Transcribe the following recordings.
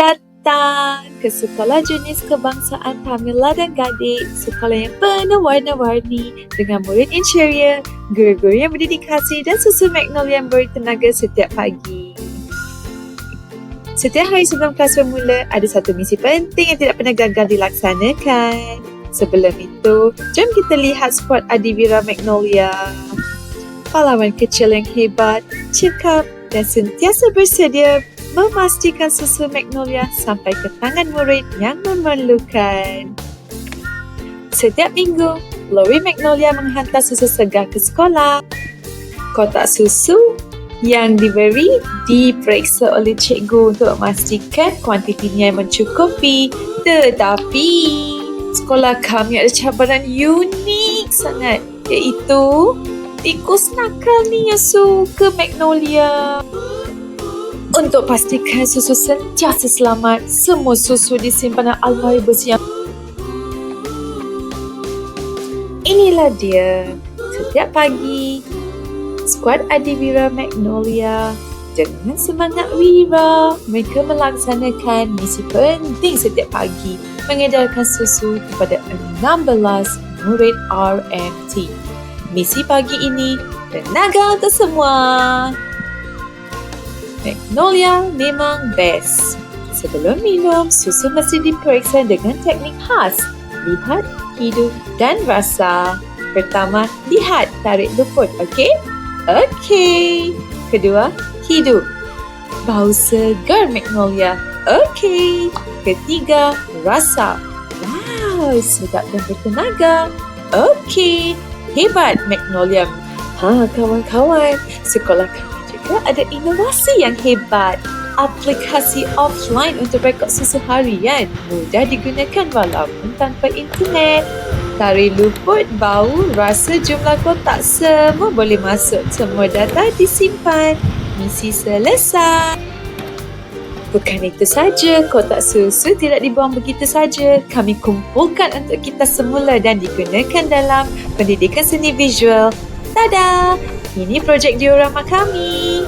datang ke Sekolah Jenis Kebangsaan Tamil dan Gading, sekolah yang penuh warna-warni dengan murid ceria, guru-guru yang berdedikasi dan susu magnolia yang bertenaga setiap pagi. Setiap hari sebelum kelas bermula, ada satu misi penting yang tidak pernah gagal dilaksanakan. Sebelum itu, jom kita lihat skuad Adivira Magnolia. Pahlawan kecil yang hebat, cekap dan sentiasa bersedia memastikan susu magnolia sampai ke tangan murid yang memerlukan. Setiap minggu, lori magnolia menghantar susu segar ke sekolah. Kotak susu yang diberi diperiksa oleh cikgu untuk memastikan kuantitinya mencukupi. Tetapi, sekolah kami ada cabaran unik sangat iaitu tikus nakal ni yang suka magnolia. Untuk pastikan susu sentiasa selamat, semua susu disimpan dalam almari besi yang Inilah dia. Setiap pagi, skuad Adivira Magnolia dengan semangat wira, mereka melaksanakan misi penting setiap pagi mengedarkan susu kepada 16 murid RMT. Misi pagi ini tenaga untuk semua. Magnolia memang best. Sebelum minum, susu mesti diperiksa dengan teknik khas. Lihat, hidup dan rasa. Pertama, lihat, tarik luput, okey? Okey. Kedua, hidup. Bau segar Magnolia. Okey. Ketiga, rasa. Wow, sedap dan bertenaga. Okey. Hebat Magnolia. Ha, kawan-kawan, sekolah kami juga ada inovasi yang hebat. Aplikasi offline untuk rekod susu harian mudah digunakan walaupun tanpa internet. Tarik luput, bau, rasa jumlah kotak semua boleh masuk. Semua data disimpan. Misi selesai. Bukan itu saja, kotak susu tidak dibuang begitu saja. Kami kumpulkan untuk kita semula dan digunakan dalam pendidikan seni visual. Tada! Ini projek diorama kami.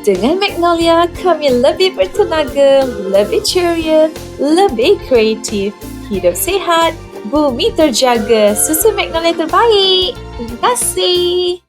Dengan Magnolia, kami lebih bertenaga, lebih ceria, lebih kreatif. Hidup sihat, bumi terjaga. Susu Magnolia terbaik. Terima kasih.